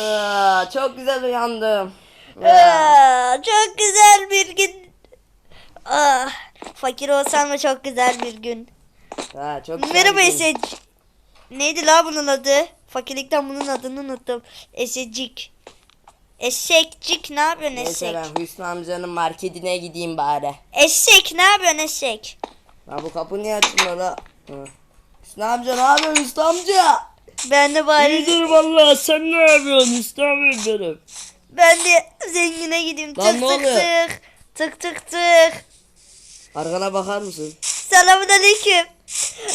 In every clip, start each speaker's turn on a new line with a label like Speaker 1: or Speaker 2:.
Speaker 1: Aa, çok güzel uyandım.
Speaker 2: Aa, çok güzel bir gün. Ah, fakir olsam da çok güzel bir gün.
Speaker 1: Ha, çok güzel
Speaker 2: Merhaba
Speaker 1: bir gün.
Speaker 2: Esec. Neydi la bunun adı? Fakirlikten bunun adını unuttum. Esecik. Eşekcik ne yapıyorsun
Speaker 1: Neyse
Speaker 2: eşek?
Speaker 1: ben Hüsnü amcanın marketine gideyim bari.
Speaker 2: Eşek ne yapıyorsun eşek?
Speaker 1: Ha bu kapı niye açılmıyor la? Hı. Hüsnü amca ne yapıyorsun Hüsnü amca?
Speaker 2: Ben de bari
Speaker 3: İyidir valla sen ne yapıyorsun İslam'ım benim.
Speaker 2: ben de zengine gideyim.
Speaker 1: Lan
Speaker 2: Tık
Speaker 1: ne
Speaker 2: tık
Speaker 1: oluyor?
Speaker 2: tık. Tık tık tık.
Speaker 1: Arkana bakar mısın?
Speaker 2: Selamun aleyküm.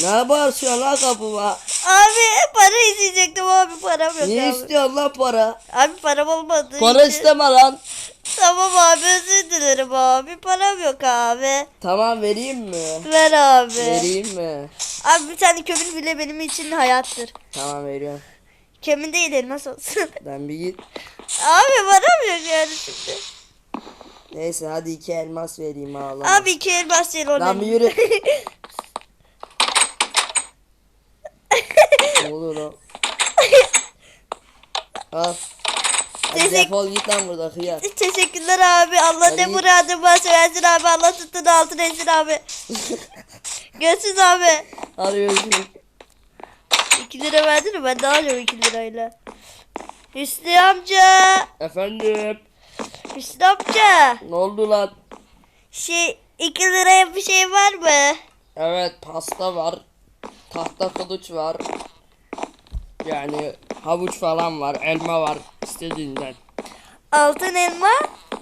Speaker 1: Ne bağırıyorsun la kapıma?
Speaker 2: Abi para isteyecektim abi param yok
Speaker 1: Niye
Speaker 2: abi.
Speaker 1: istiyorsun lan para?
Speaker 2: Abi param olmadı.
Speaker 1: Para isteme lan.
Speaker 2: Tamam abi özür dilerim abi. Param yok abi.
Speaker 1: Tamam vereyim mi?
Speaker 2: Ver abi.
Speaker 1: Vereyim mi?
Speaker 2: Abi bir tane kömür bile benim için hayattır.
Speaker 1: Tamam veriyorum.
Speaker 2: Kömür değil elmas olsun.
Speaker 1: Ben bir git.
Speaker 2: abi param yok yani şimdi.
Speaker 1: Neyse hadi iki elmas vereyim ağlama.
Speaker 2: Abi iki elmas değil
Speaker 1: Lan bir yürü. ne olur o? Al. Hadi
Speaker 2: Teşekkür-
Speaker 1: defol git lan burada hıyar.
Speaker 2: Teşekkürler abi. Allah
Speaker 1: Hadi
Speaker 2: ne
Speaker 1: git.
Speaker 2: muradı varsa versin abi. Allah tuttuğunu altın etsin abi. Görüşürüz abi.
Speaker 1: Hadi görüşürüz.
Speaker 2: 2 lira verdin mi? Ben de alıyorum 2 lirayla. Hüsnü amca.
Speaker 3: Efendim
Speaker 2: Hüsnü amca.
Speaker 1: Ne oldu lan?
Speaker 2: Şey 2 liraya bir şey var mı?
Speaker 1: Evet pasta var. Tahta kılıç var. Yani havuç falan var. Elma var. istediğinden.
Speaker 2: Altın elma.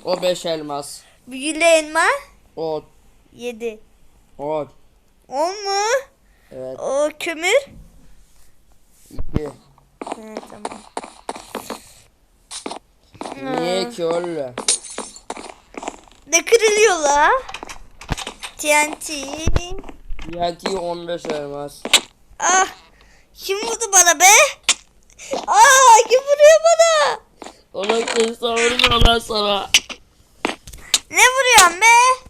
Speaker 1: O beş elmas.
Speaker 2: Büyülü elma.
Speaker 1: O.
Speaker 2: 7.
Speaker 1: O.
Speaker 2: 10 mu?
Speaker 1: Evet.
Speaker 2: O kömür.
Speaker 1: iki.
Speaker 2: Evet tamam.
Speaker 1: Niye ki öyle?
Speaker 2: Ne kırılıyor la? TNT.
Speaker 1: Yati 15 elmas.
Speaker 2: Ah. Kim vurdu bana be? Aa kim vuruyor bana?
Speaker 1: Ona kız vurmuyorlar sana.
Speaker 2: Ne vuruyorsun be?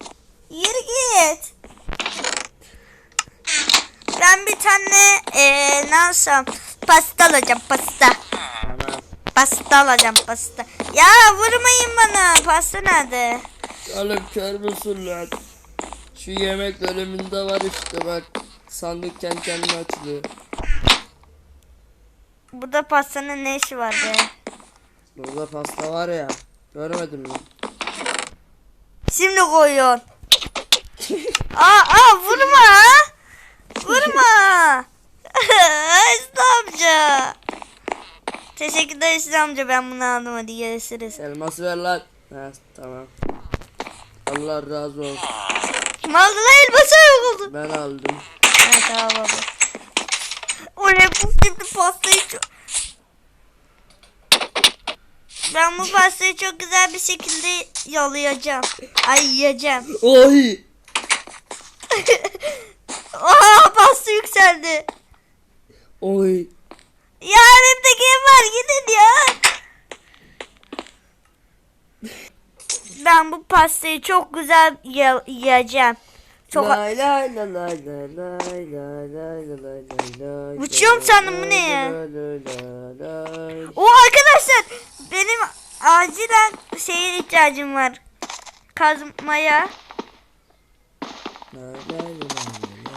Speaker 2: Yürü git. Ben bir tane eee ne alsam? Pasta alacağım pasta. Pasta alacağım pasta. Ya vurmayın bana. Pasta nerede?
Speaker 1: Oğlum kör müsün lan? Şu yemek bölümünde var işte bak. Sandık kendi kendine açılıyor.
Speaker 2: Burada pastanın ne işi var be?
Speaker 1: Burada pasta var ya. Görmedin mi?
Speaker 2: Şimdi koyuyorsun. aa, aa vurma. Vurma. Hüsnü amca. Teşekkürler Hüsnü amca ben bunu aldım hadi görüşürüz.
Speaker 1: Elması ver lan. Ha tamam. Allah razı olsun.
Speaker 2: Kim aldı lan elması yok oldu.
Speaker 1: Ben aldım.
Speaker 2: Evet tamam baba. Oley bu şimdi pastayı çok... Ben bu pastayı çok güzel bir şekilde yalayacağım. Ay yiyeceğim.
Speaker 1: Oy!
Speaker 2: Aa pasta yükseldi.
Speaker 1: Oy!
Speaker 2: Ya elimde game var gidin ya. Ben bu pastayı çok güzel ye- yiyeceğim. Çok
Speaker 1: Lay lay lay lay lay lay lay lay lay lay
Speaker 2: Uçuyorum sandım, bu ne ya? O arkadaşlar benim acilen şeye ihtiyacım var. Kazmaya.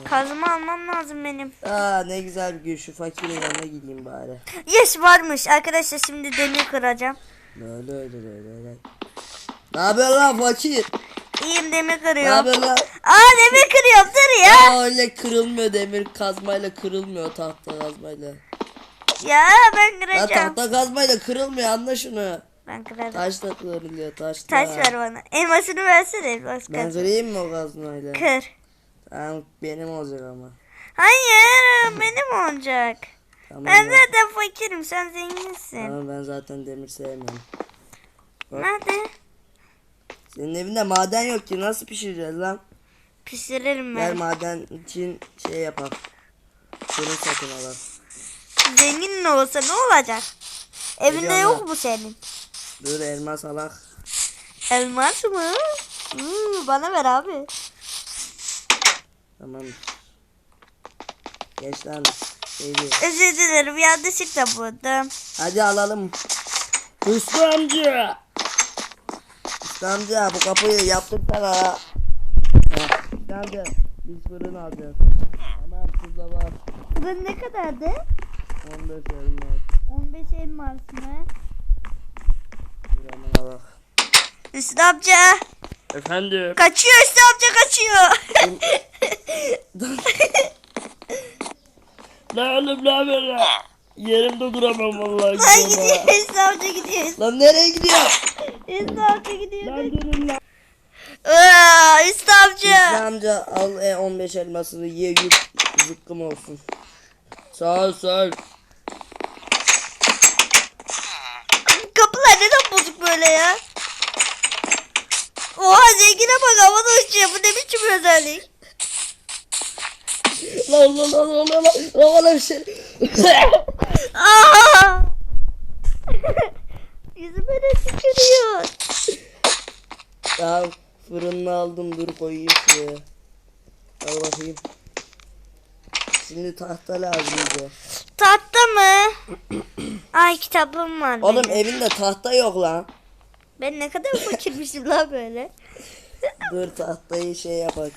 Speaker 2: Kazma almam lazım benim.
Speaker 1: Aa ne güzel bir gün şu fakirin yanına gideyim bari.
Speaker 2: Yes varmış. Arkadaşlar şimdi demir kıracağım.
Speaker 1: Ne yapıyorsun lan fakir?
Speaker 2: İyiyim demir
Speaker 1: Ne
Speaker 2: kırıyorum.
Speaker 1: yapıyorsun lan?
Speaker 2: Aa demir kırıyorum dur ya.
Speaker 1: Aa öyle kırılmıyor demir kazmayla kırılmıyor tahta kazmayla.
Speaker 2: Ya ben
Speaker 1: Ya
Speaker 2: kıracağım.
Speaker 1: tahta kazmayla kırılmıyor anla şunu.
Speaker 2: Ben kırarım.
Speaker 1: Taşla kırılıyor taşla.
Speaker 2: Taş ver bana. Elmasını versene elmas
Speaker 1: Ben
Speaker 2: kaz.
Speaker 1: kırayım mı o kazmayla?
Speaker 2: Kır.
Speaker 1: Tamam benim olacak ama.
Speaker 2: Hayır benim olacak.
Speaker 1: Tamam,
Speaker 2: Ben
Speaker 1: ben,
Speaker 2: zaten fakirim sen zenginsin.
Speaker 1: tamam ben zaten demir sevmiyorum.
Speaker 2: Nerede?
Speaker 1: Senin evinde maden yok ki nasıl pişireceğiz lan?
Speaker 2: Pişiririm
Speaker 1: Gel
Speaker 2: ben.
Speaker 1: maden için şey yapalım. Fırın satın alalım.
Speaker 2: Zengin olsa ne olacak? Evinde yok mu senin?
Speaker 1: Dur elmas alak.
Speaker 2: Elmas mı? Hmm, bana ver abi.
Speaker 1: Tamam. Geç lan. Şeydi.
Speaker 2: Özür dilerim yanlışlıkla buldum.
Speaker 1: Hadi alalım.
Speaker 3: Hüsnü amca.
Speaker 1: İşte amca bu kapıyı yaptık sana. Amca biz fırın alacağız. Tamam şurada var.
Speaker 2: Fırın ne kadardı?
Speaker 1: 15 elmas.
Speaker 2: 15 elmas mı?
Speaker 1: Şuraya bak.
Speaker 2: Hüsnü amca.
Speaker 3: Efendim.
Speaker 2: Kaçıyor Hüsnü amca kaçıyor.
Speaker 3: La oğlum la böyle. Yerimde duramam vallahi. Gidiyorum
Speaker 2: gidiyor. Hüsnü amca gidiyor.
Speaker 1: Lan nereye gidiyor?
Speaker 2: Hüsnü amca gidiyor.
Speaker 3: Lan durun lan.
Speaker 2: Aa, amca.
Speaker 1: amca al e, 15 elmasını ye yut zıkkım olsun.
Speaker 3: Sağ ol sağ ol.
Speaker 2: Kapılar neden bozuk böyle ya? Oha zengine bak havada uçuyor. Bu ne biçim özellik?
Speaker 1: Lan lan lan lan lan lan lan bir şey.
Speaker 2: Aa! Yüzüme ne tükürüyor?
Speaker 1: Ya fırını aldım dur koyayım şuraya. Al bakayım. Şimdi tahta lazım bize.
Speaker 2: Tahta mı? Ay kitabım var.
Speaker 1: Oğlum
Speaker 2: benim.
Speaker 1: evinde tahta yok lan.
Speaker 2: Ben ne kadar fakirmişim lan böyle.
Speaker 1: Dur tahtayı şey yapak.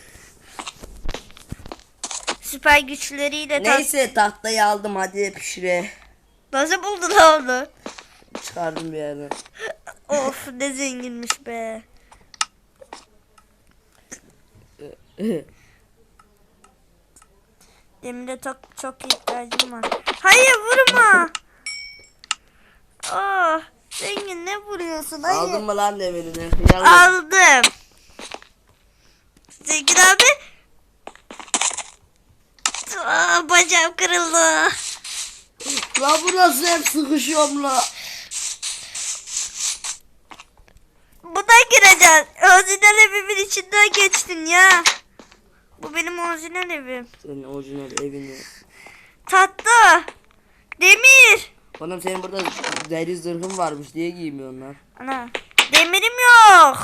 Speaker 2: Süper güçleriyle.
Speaker 1: Neyse tahtayı aldım hadi pişire.
Speaker 2: Nasıl buldun onu?
Speaker 1: Çıkardım bir yerden.
Speaker 2: Of ne zenginmiş be. Demire çok, çok ihtiyacım var. Hayır vurma. Oh, zengin ne vuruyorsun? Hayır.
Speaker 1: Aldın mı lan demirini? Yalnız
Speaker 2: Aldım. Zengin abi. Aa, bacağım kırıldı.
Speaker 1: La burası hep sıkışıyorum la.
Speaker 2: Buradan gireceksin. Orijinal evimin içinden geçtin ya. Orijinal evim.
Speaker 1: Senin orijinal evini.
Speaker 2: Tahta. Demir.
Speaker 1: Oğlum senin burada deri zırhın varmış diye giymiyorsun lan.
Speaker 2: Ana. Demirim yok.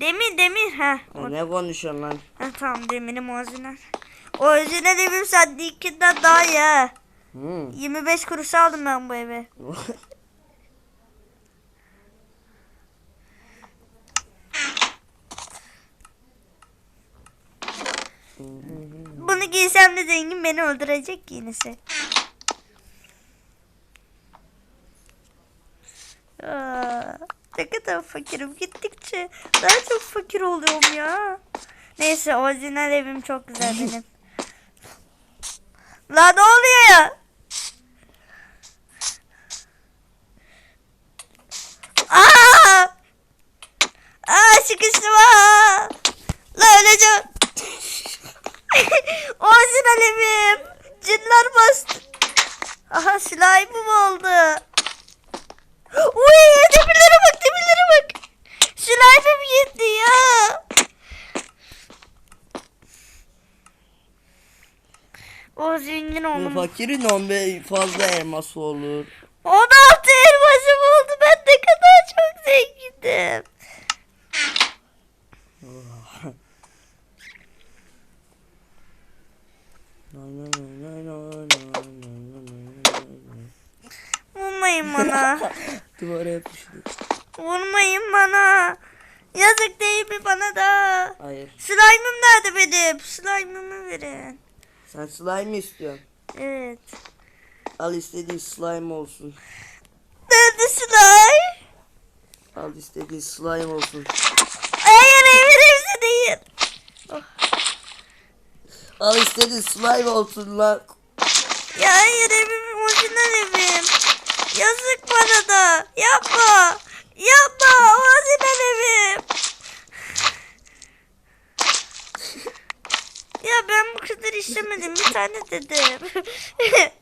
Speaker 2: Demir demir. Ha.
Speaker 1: Ne konuşuyorsun lan?
Speaker 2: ha tamam demirim orijinal. Orijinal evim sendekinden daha iyi.
Speaker 1: Hmm.
Speaker 2: 25 kuruş aldım ben bu eve. Bunu giysem de zengin beni öldürecek ki yinisi. Aa, ne kadar fakirim gittikçe daha çok fakir oluyorum ya. Neyse orijinal evim çok güzel benim. La ne oluyor ya? Aa! Aa sıkıştım aa! La öleceğim. Orijinal evim. Cinler bastı. Aha slime'ım oldu. Uy demirlere bak demirlere bak. Slime'ım gitti ya. O zengin oldum.
Speaker 1: fakirin 15 fazla elması olur.
Speaker 2: 16 elmasım oldu. Ben ne kadar çok zengindim. Vurmayın bana.
Speaker 1: Duvara yapıştı.
Speaker 2: Vurmayın bana. Yazık değil mi bana da?
Speaker 1: Hayır.
Speaker 2: Slime'ım nerede benim? Slime'ımı verin.
Speaker 1: Sen slime istiyorsun?
Speaker 2: Evet.
Speaker 1: Al istediğin slime olsun.
Speaker 2: Nerede slime?
Speaker 1: Al istediğin slime olsun.
Speaker 2: Hayır evin hepsi değil.
Speaker 1: Al istediğin slime olsun lan.
Speaker 2: Ya hayır evim orijinal evim. Yazık bana da. Yapma. Yapma. Orijinal evim. Ya ben bu kadar istemedim. Bir tane dedim.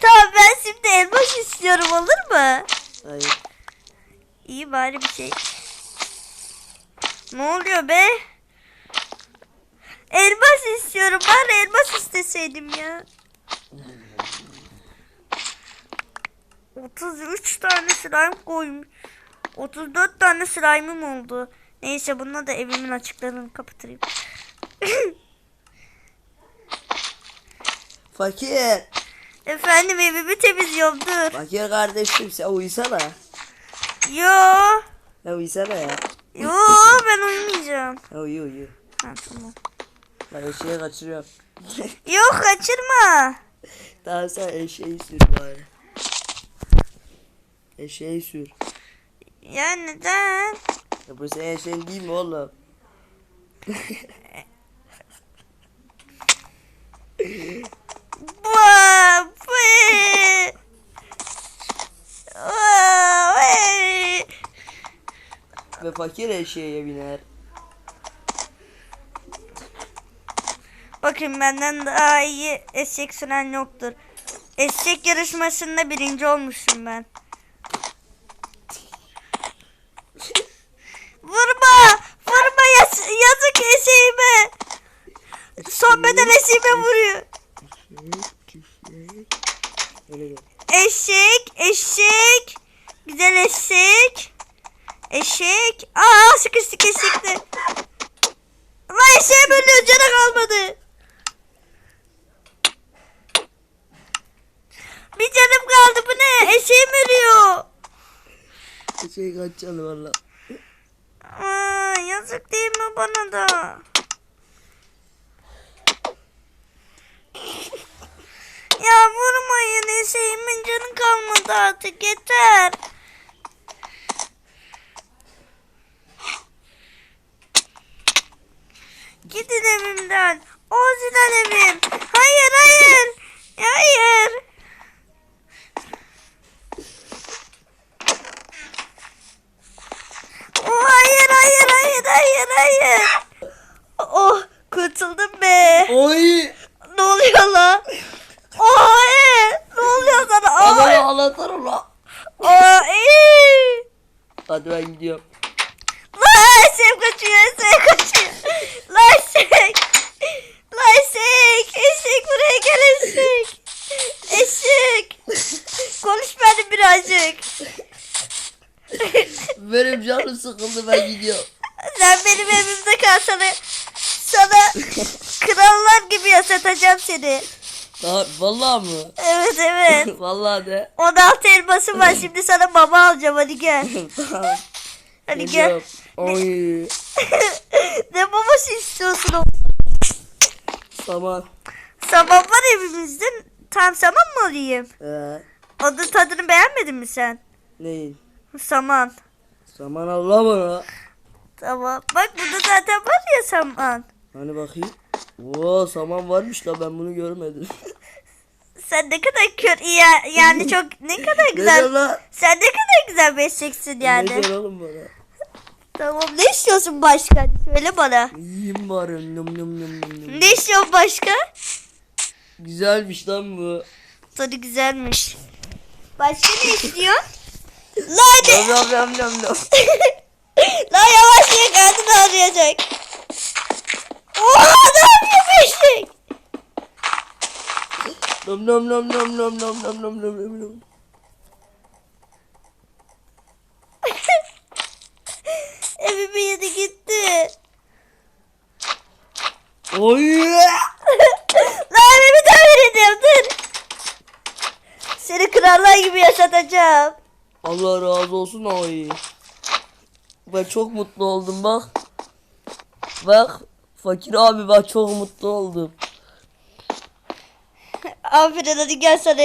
Speaker 2: tamam ben şimdi elmas istiyorum olur mu?
Speaker 1: Hayır.
Speaker 2: İyi bari bir şey. Ne oluyor be? Elmas istiyorum. Bari elmas isteseydim ya. 33 tane slime koymuş. 34 tane slime'ım oldu. Neyse bununla da evimin açıklarını kapatayım.
Speaker 1: Fakir.
Speaker 2: Efendim evimi temizliyorum dur.
Speaker 1: Fakir kardeşim sen uyusana.
Speaker 2: Yo.
Speaker 1: Ya uyusana ya.
Speaker 2: Yo ben uyumayacağım.
Speaker 1: Ya uyu uyu.
Speaker 2: Ha, tamam.
Speaker 1: Ben eşeği kaçırıyorum.
Speaker 2: Yok kaçırma.
Speaker 1: Daha sen eşeği sür bari. Eşeği sür.
Speaker 2: Ya neden?
Speaker 1: Ya bu senin eşeğin değil mi oğlum?
Speaker 2: Vaa, vay. Vaa, vay.
Speaker 1: Ve fakir eşeğe biner.
Speaker 2: Bakın benden daha iyi eşek süren yoktur. Eşek yarışmasında birinci olmuşum ben. Vurma! Vurma yaz yazık eşeğime. Son beden eşeğime vuruyor. Eşek, eşek. Güzel eşek. Eşek. Aa sıkıştık eşekte. Lan eşeğim ölüyor canı kalmadı. Bir canım kaldı bu ne? Eşeğim ölüyor.
Speaker 1: Eşeği kaç canı valla.
Speaker 2: Aa, yazık değil mi bana da? ya vurmayın eşeğimin canı kalmadı artık yeter. Gidin evimden. Orijinal evim. Hayır hayır. Hayır. Oh, hayır hayır hayır hayır hayır. Oh kurtuldum be.
Speaker 1: Oy!
Speaker 2: Ne oluyor lan? Oh hayır. Ne oluyor sana? Oh,
Speaker 1: Adamı ağlatsana la.
Speaker 2: oh, iyi.
Speaker 1: Hadi ben gidiyorum.
Speaker 2: Lan eşek kaçıyor eşek kaçıyor. Lan eşek. Lan eşek. Eşek buraya gel eşek. Eşek. Konuş benimle birazcık.
Speaker 1: Benim canım sıkıldı ben gidiyorum.
Speaker 2: Sen benim evimde kalsana. Sana krallar gibi yaşatacağım seni.
Speaker 1: Daha, vallahi mı?
Speaker 2: Evet evet.
Speaker 1: vallahi de.
Speaker 2: 16 elması var şimdi sana mama alacağım hadi gel.
Speaker 1: tamam.
Speaker 2: Hadi gel.
Speaker 1: Oy.
Speaker 2: ne maması istiyorsun o?
Speaker 1: Tamam.
Speaker 2: Saman var evimizde. Tam saman mı alayım?
Speaker 1: Ee,
Speaker 2: Onun tadını beğenmedin mi sen?
Speaker 1: neyin?
Speaker 2: Saman.
Speaker 1: Saman Allah bana.
Speaker 2: Tamam. Bak burada zaten var ya saman.
Speaker 1: Hani bakayım. Oo saman varmış la ben bunu görmedim.
Speaker 2: Sen ne kadar kör ya, yani çok ne kadar
Speaker 1: ne
Speaker 2: güzel. Sen ne kadar güzel besleksin
Speaker 1: Ne
Speaker 2: yani.
Speaker 1: diyor oğlum bana?
Speaker 2: Tamam ne istiyorsun başka? Söyle bana.
Speaker 1: Yiyeyim bari. Num num num num.
Speaker 2: Ne istiyorsun başka?
Speaker 1: Güzelmiş lan bu.
Speaker 2: Tadı güzelmiş. Başka ne istiyorsun? Lan
Speaker 1: nom nom nom nom.
Speaker 2: Lan yavaş ye karnını ağrıyacak. Oha ne yapıyor beşik?
Speaker 1: Nom nom nom nom nom nom nom nom nom nom nom.
Speaker 2: Evimi yedi gitti.
Speaker 1: Oy.
Speaker 2: Lan evimi tamir ediyorum dur. Seni krallar gibi yaşatacağım.
Speaker 1: Allah razı olsun oy. Ben çok mutlu oldum bak. Bak. Fakir abi bak çok mutlu oldum.
Speaker 2: Aferin hadi gel sana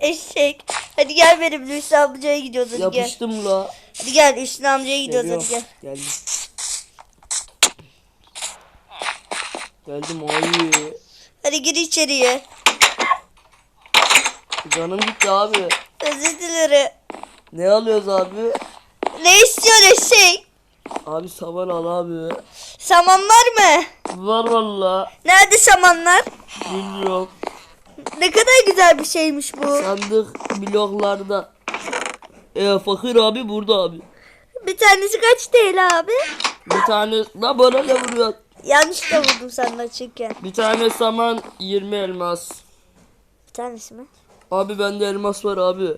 Speaker 2: eşek. Hadi gel benimle Hüsnü amcaya gidiyoruz hadi gel.
Speaker 1: Yapıştım la.
Speaker 2: Hadi gel Hüsnü amcaya gidiyoruz
Speaker 1: Geliyorum.
Speaker 2: hadi gel.
Speaker 1: Geldim. Geldim oy.
Speaker 2: Hadi gir içeriye.
Speaker 1: Canım gitti abi.
Speaker 2: Özür dilerim.
Speaker 1: Ne alıyoruz abi?
Speaker 2: Ne istiyorsun eşek?
Speaker 1: Abi saman al abi.
Speaker 2: Saman var mı?
Speaker 1: Var valla.
Speaker 2: Nerede samanlar?
Speaker 1: Bilmiyorum.
Speaker 2: Ne kadar güzel bir şeymiş bu.
Speaker 1: Sandık bloklarda. E fakir abi burada abi.
Speaker 2: Bir tanesi kaç TL abi?
Speaker 1: Bir tane la bana ne vuruyor?
Speaker 2: Yanlış da vurdum senden çünkü.
Speaker 1: Bir tane saman 20 elmas.
Speaker 2: Bir tanesi mi?
Speaker 1: Abi bende elmas var abi.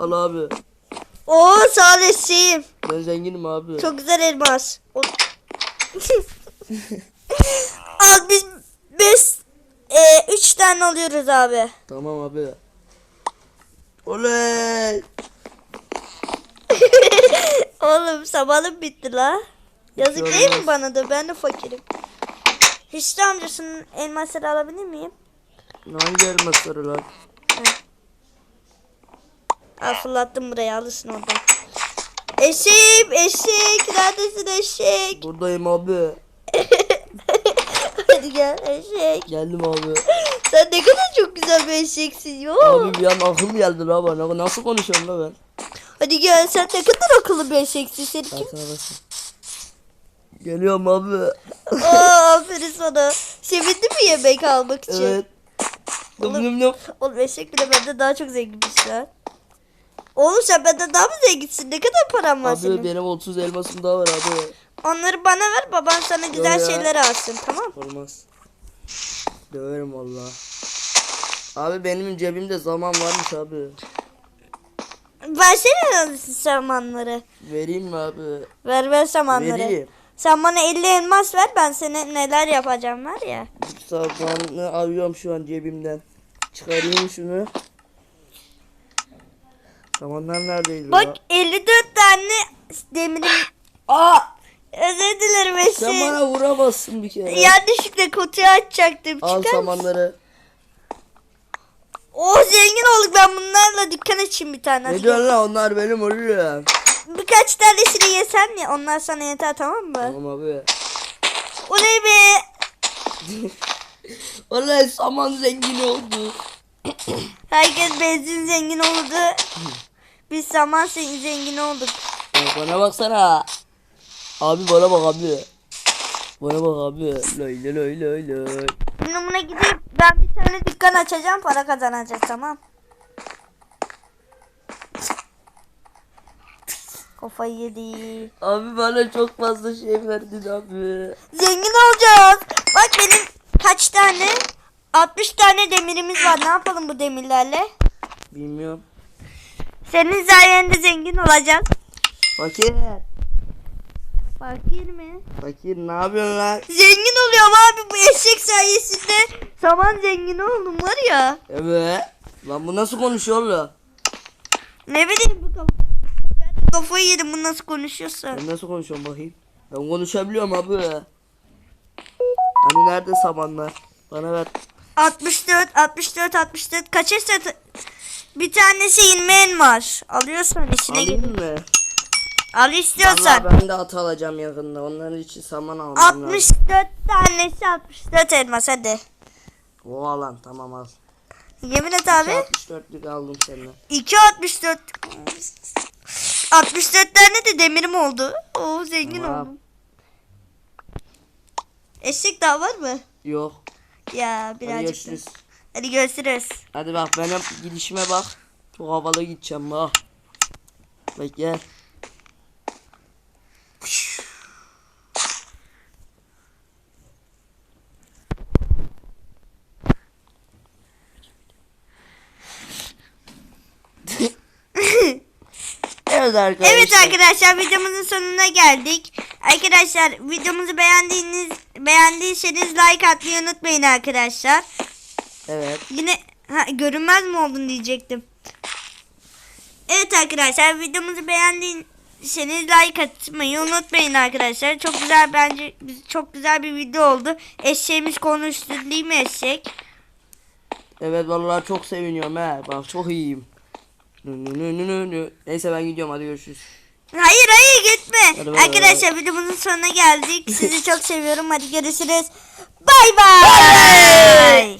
Speaker 1: Al abi.
Speaker 2: Oo eşeğim.
Speaker 1: Ben zenginim abi.
Speaker 2: Çok güzel elmas. Al biz beş, e, üç tane alıyoruz abi.
Speaker 1: Tamam abi. Oley.
Speaker 2: Oğlum sabahım bitti la. Yazık
Speaker 1: Hiç
Speaker 2: değil mi bana da ben de fakirim. Hüsnü amcasının elmasları alabilir miyim?
Speaker 1: Hangi elmasları lan?
Speaker 2: Al fırlattım buraya alırsın oradan. Eşek eşek neredesin eşek?
Speaker 1: Buradayım abi.
Speaker 2: Hadi gel eşek.
Speaker 1: Geldim abi.
Speaker 2: Sen ne kadar çok güzel bir eşeksin yo.
Speaker 1: Abi bir an aklım geldi la bana. Nasıl konuşuyorum la ben?
Speaker 2: Hadi gel sen ne kadar akıllı bir eşeksin. Seni kim?
Speaker 1: Geliyorum abi.
Speaker 2: Aa aferin sana. Sevindin mi yemek almak için?
Speaker 1: Evet. Nım.
Speaker 2: Oğlum eşek bile benden daha çok zenginmiş lan. Oğlum sen benden daha mı zenginsin? Ne kadar param var
Speaker 1: Abi
Speaker 2: senin?
Speaker 1: benim 30 elmasım daha var abi.
Speaker 2: Onları bana ver baban sana güzel
Speaker 1: ya.
Speaker 2: şeyler alsın tamam
Speaker 1: Olmaz. Döverim valla. Abi benim cebimde zaman varmış abi.
Speaker 2: Versene samanları.
Speaker 1: Vereyim mi abi?
Speaker 2: Ver ver samanları.
Speaker 1: Vereyim.
Speaker 2: Sen bana 50 elmas ver ben sana neler yapacağım var ya.
Speaker 1: Samanı arıyorum şu an cebimden. Çıkarayım şunu. Samanlar neredeydi
Speaker 2: Bak
Speaker 1: la?
Speaker 2: 54 tane demirim.
Speaker 1: Aa!
Speaker 2: Özür dilerim
Speaker 1: Sen
Speaker 2: eşek.
Speaker 1: bana vuramazsın bir kere.
Speaker 2: Yanlışlıkla kutuyu açacaktım.
Speaker 1: Al
Speaker 2: mısın?
Speaker 1: samanları.
Speaker 2: Oh zengin olduk ben bunlarla dükkan açayım bir tane.
Speaker 1: Ne diyorsun lan onlar benim oluyor.
Speaker 2: Birkaç tanesini yesen ya onlar sana yeter tamam mı?
Speaker 1: Tamam abi.
Speaker 2: Oley be.
Speaker 1: Vallahi saman zengin oldu.
Speaker 2: Herkes benzin zengin oldu. Biz zaman sen- zengin olduk.
Speaker 1: Ya bana baksana. Abi bana bak abi. Bana bak abi. Lay lay lay lay lay.
Speaker 2: Şimdi buna gidip ben bir tane dükkan açacağım para kazanacağız tamam. Kafayı yedi.
Speaker 1: Abi bana çok fazla şey verdin abi.
Speaker 2: Zengin olacağız. Bak benim kaç tane? 60 tane demirimiz var. Ne yapalım bu demirlerle?
Speaker 1: Bilmiyorum.
Speaker 2: Senin sayende zengin olacağız.
Speaker 1: Fakir.
Speaker 2: Fakir mi?
Speaker 1: Fakir ne yapıyorsun lan?
Speaker 2: Zengin oluyorum abi bu eşek sayesinde. Saman zengin oldum var ya.
Speaker 1: Evet. Lan bu nasıl konuşuyor oğlum?
Speaker 2: Ne bileyim bu kafa. Ben de kafayı yedim bu nasıl konuşuyorsa.
Speaker 1: Ben nasıl konuşuyorum bakayım? Ben konuşabiliyorum abi. Hani nerede samanlar? Bana ver.
Speaker 2: 64, 64, 64. Kaç esat? Bir tanesi ilmeğin var. Alıyorsan işine gir.
Speaker 1: Alayım mı?
Speaker 2: Al istiyorsan.
Speaker 1: Vallahi ben de at alacağım yakında. Onların için saman almam lazım.
Speaker 2: 64 tanesi 64 elmas hadi.
Speaker 1: Oha lan tamam al.
Speaker 2: Yemin et abi.
Speaker 1: 64'lük aldım senden.
Speaker 2: 2 64. 64 tane de demirim oldu. Oo zengin
Speaker 1: Tamam.
Speaker 2: oldum. Eşek daha var mı?
Speaker 1: Yok.
Speaker 2: Ya
Speaker 1: Hadi
Speaker 2: birazcık. da.
Speaker 1: görüşürüz.
Speaker 2: Hadi görüşürüz.
Speaker 1: Hadi bak benim gidişime bak. Çok havalı gideceğim bak. Bak gel. evet arkadaşlar.
Speaker 2: Evet arkadaşlar videomuzun sonuna geldik. Arkadaşlar videomuzu beğendiğiniz beğendiyseniz like atmayı unutmayın arkadaşlar.
Speaker 1: Evet.
Speaker 2: Yine ha, görünmez mi oldun diyecektim. Evet arkadaşlar videomuzu beğendiyseniz like atmayı unutmayın arkadaşlar. Çok güzel bence çok güzel bir video oldu. Eşeğimiz konuştu değil mi eşek?
Speaker 1: Evet vallahi çok seviniyorum he. Bak çok iyiyim. Nü nü nü nü nü. Neyse ben gidiyorum hadi görüşürüz.
Speaker 2: Hayır hayır gitme.
Speaker 1: Hadi.
Speaker 2: Arkadaşlar videomuzun sonuna geldik. Sizi çok seviyorum. Hadi görüşürüz. Bay bay.